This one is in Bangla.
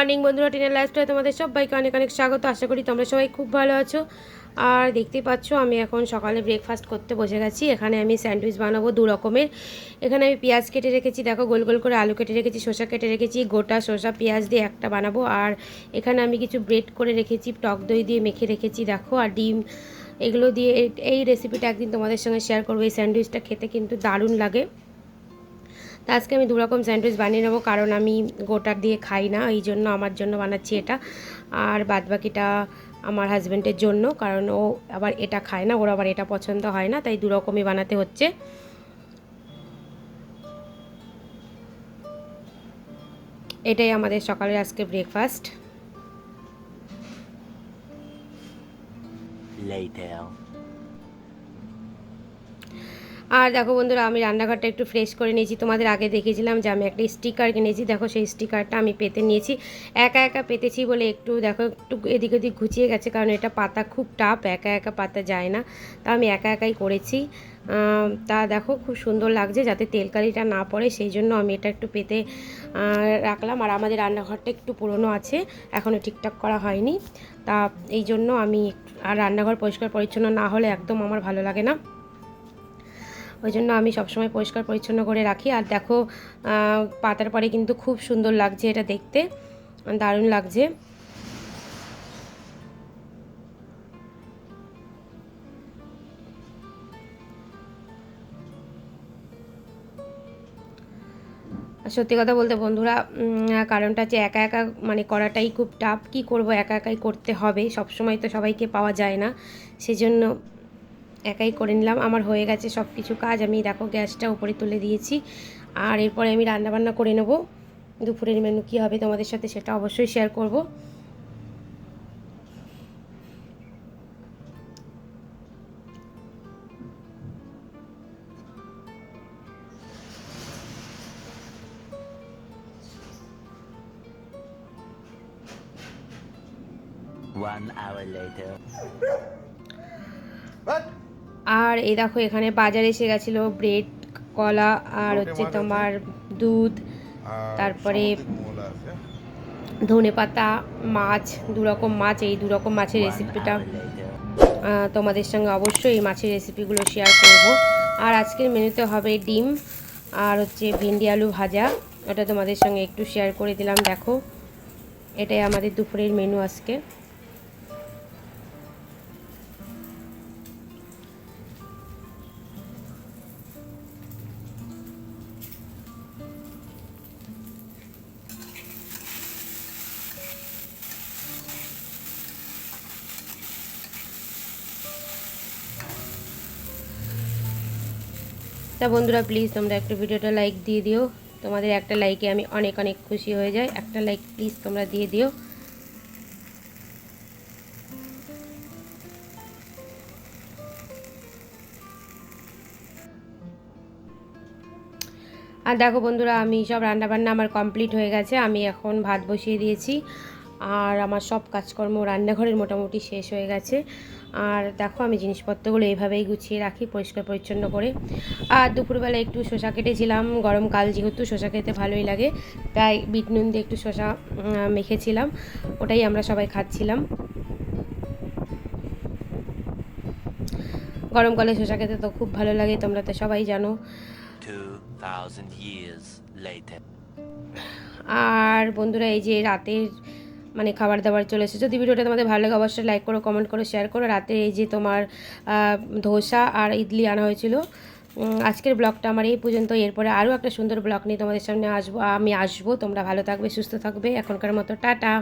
মর্নিং বন্ধুরা, টিনের লাইফস্টাইল তোমাদের সবাইকে অনেক অনেক স্বাগত। আশা করি তোমরা সবাই খুব ভালো আছো। আর দেখতেই পাচ্ছ, আমি এখন সকালে ব্রেকফাস্ট করতে বসে গেছি। এখানে আমি স্যান্ডউইচ বানাবো দু রকমের। এখানে আমি পেঁয়াজ কেটে রেখেছি, দেখো গোল গোল করে আলু কেটে রেখেছি, শসা কেটে রেখেছি, গোটা শসা, পেঁয়াজ দিয়ে একটা বানাবো। আর এখানে আমি কিছু ব্রেড করে রেখেছি, টক দই দিয়ে মেখে রেখেছি, দেখো, আর ডিম, এগুলো দিয়ে এই- রেসিপিটা একদিন তোমাদের সঙ্গে শেয়ার করব। এই স্যান্ডউইচটা খেতে কিন্তু দারুণ লাগে। আজকে আমি দুরকম স্যান্ডউইচ বানিয়ে নেব, কারণ আমি গোটার দিয়ে খাই না, এই জন্য আমার জন্য বানাচ্ছি এটা। আর বাদবাকিটা আমার হাজব্যান্ডের জন্য, কারণ ও আবার এটা খায় না, ওর আবার এটা পছন্দ হয় না, তাই দুরকমই বানাতে হচ্ছে। এটাই আমাদের সকালের আজকে ব্রেকফাস্ট Later. আর দেখো বন্ধুরা, আমি রান্নাঘরটা একটু ফ্রেশ করে নিয়েছি। তোমাদের আগে দেখেছিলাম যে আমি একটা স্টিকার কিনেছি। দেখো সেই স্টিকারটা আমি পেতে নিয়েছি। একা একা পেতেছি বলে একটু, দেখো, একটু এদিক ওদিক ঘুচিয়ে গেছে, কারণ এটা পাতা খুব টাপ একা একা পাতা যায় না। তা আমি একা একাই করেছি। তা দেখো, খুব সুন্দর লাগছে যাতে তেলকালিটা না পড়ে, সেই জন্য আমি এটা একটু পেতে রাখলাম। আর আমাদের রান্নাঘরটা একটু পুরনো আছে এখনও ঠিকঠাক করা হয়নি। তা এই জন্য আমি আর রান্নাঘর পরিষ্কার পরিচ্ছন্ন না হলে একদম আমার ভালো লাগে না। ওই জন্য আমি সবসময় পরিষ্কার পরিচ্ছন্ন করে রাখি। আর দেখো পাতার পরে কিন্তু খুব সুন্দর লাগছে এটা দেখতে। দারুণ লাগছে। সত্যি কথা বলতে বন্ধুরা কারণটা হচ্ছে একা একা মানে করাটাই খুব টাফ কী করব, একা একাই করতে হবে? সব সময় তো সবাইকে পাওয়া যায় না। সেজন্য একাই করে নিলাম। আমার হয়ে গেছে সব কিছু কাজ। আমি দেখো গ্যাসটা উপরে তুলে দিয়েছি। আর এরপরে আমি রান্না বান্না করে নেব। দুপুরের মেনু কী হবে তোমাদের সাথে সেটা অবশ্যই শেয়ার করব। One hour later. আর এই দেখো এখানে বাজারে এসে গেছিল ব্রেড কলা আর হচ্ছে তোমার দুধ তারপরে ধনে পাতা মাছ দু রকম মাছ এই দু রকম মাছের রেসিপিটা তোমাদের সঙ্গে অবশ্যই এই মাছের রেসিপিগুলো শেয়ার করব। আর আজকের মেনুতে হবে ডিম আর হচ্ছে ভেন্ডি আলু ভাজা। ওটা তোমাদের সঙ্গে একটু শেয়ার করে দিলাম দেখো। এটাই আমাদের দুপুরের মেনু আজকে। তা বন্ধুরা প্লিজ তোমরা একটু ভিডিওটা লাইক দিয়ে দিও। তোমাদের একটা লাইকে আমি অনেক অনেক খুশি হয়ে যাই। একটা লাইক প্লিজ তোমরা দিয়ে দিও। আর দেখো বন্ধুরা, আমি সব রান্নাবান্না আমার কমপ্লিট হয়ে গেছে। আমি এখন ভাত বসিয়ে দিয়েছি। আর আমার সব কাজকর্ম রান্নাঘরের মোটামুটি শেষ হয়ে গেছে। আর দেখো আমি জিনিসপত্রগুলো এইভাবেই গুছিয়ে রাখি পরিষ্কার পরিচ্ছন্ন করে। আর দুপুরবেলা একটু শসা কেটেছিলাম গরমকাল যেহেতু শসা খেতে ভালোই লাগে তাই বিট নুন দিয়ে একটু উম, মেখেছিলাম ওটাই আমরা সবাই খাচ্ছিলাম। গরমকালে শসা খেতে তো খুব ভালো লাগে তোমরা তো সবাই জানো. আর বন্ধুরা এই যে রাতের মানে খাবার দাবার চলে এসেছে। যদি ভিডিওটা তোমাদের ভালো লাগে, অবশ্যই লাইক করো কমেন্ট করো শেয়ার করো। রাতে এই যে তোমার ধোসা আর ইডলি আনা হয়েছিল। আজকের ব্লগটা আমার এই পর্যন্ত। এরপরে আরও একটা সুন্দর ব্লগ নিয়ে তোমাদের সামনে আসব, আমি আসব। তোমরা ভালো থাকবে, সুস্থ থাকবে। এখনকার মতো, টাটা।